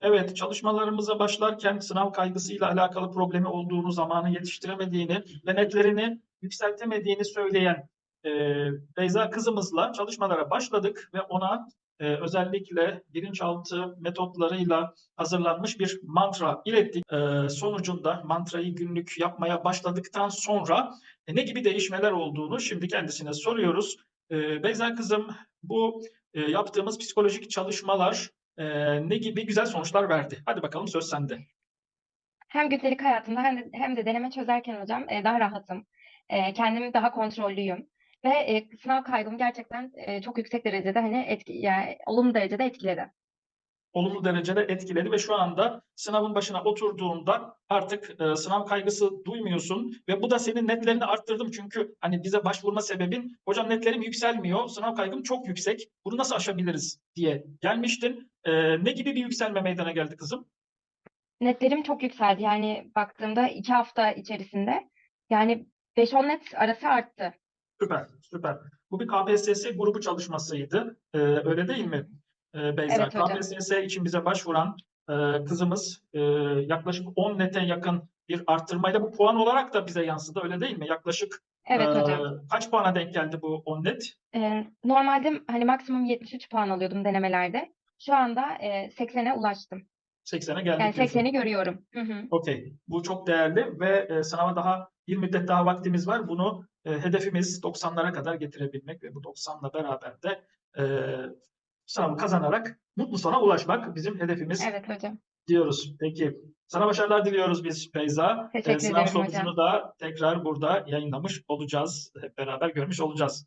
Evet, çalışmalarımıza başlarken sınav kaygısıyla alakalı problemi olduğunu, zamanı yetiştiremediğini ve netlerini yükseltemediğini söyleyen e, Beyza kızımızla çalışmalara başladık ve ona e, özellikle bilinçaltı metotlarıyla hazırlanmış bir mantra ilettik. E, sonucunda mantrayı günlük yapmaya başladıktan sonra e, ne gibi değişmeler olduğunu şimdi kendisine soruyoruz. E, Beyza kızım bu e, yaptığımız psikolojik çalışmalar e, ne gibi güzel sonuçlar verdi? Hadi bakalım söz sende. Hem gündelik hayatımda hem de, hem de deneme çözerken hocam e, daha rahatım. E, kendimi daha kontrollüyüm. Ve e, sınav kaygımı gerçekten e, çok yüksek derecede hani etki, yani olumlu derecede etkiledi. Olumlu derecede etkiledi ve şu anda sınavın başına oturduğunda artık e, sınav kaygısı duymuyorsun ve bu da senin netlerini arttırdım çünkü hani bize başvurma sebebin hocam netlerim yükselmiyor, sınav kaygım çok yüksek, bunu nasıl aşabiliriz diye gelmiştin. E, ne gibi bir yükselme meydana geldi kızım? Netlerim çok yükseldi. Yani baktığımda iki hafta içerisinde yani 5-10 net arası arttı. Süper, süper. Bu bir KPSS grubu çalışmasıydı. E, öyle değil mi Beyza? Evet. KPSS için bize başvuran e, kızımız e, yaklaşık 10 nete yakın bir arttırmayla bu puan olarak da bize yansıdı öyle değil mi? Yaklaşık Evet e, hocam. kaç puana denk geldi bu 10 net? E, normalde hani maksimum 73 puan alıyordum denemelerde. Şu anda e, 80'e ulaştım. 80'e geldik. Yani diyorsun. 80'i görüyorum. Okey. Bu çok değerli ve e, sınava daha bir müddet daha vaktimiz var. Bunu e, hedefimiz 90'lara kadar getirebilmek ve bu 90'la beraber de e, sınavı kazanarak mutlu sona ulaşmak bizim hedefimiz Evet hocam. diyoruz. Peki. Sana başarılar diliyoruz biz Beyza. Teşekkür Ee, sınav ederim sonucunu hocam. da tekrar burada yayınlamış olacağız. Hep beraber görmüş olacağız.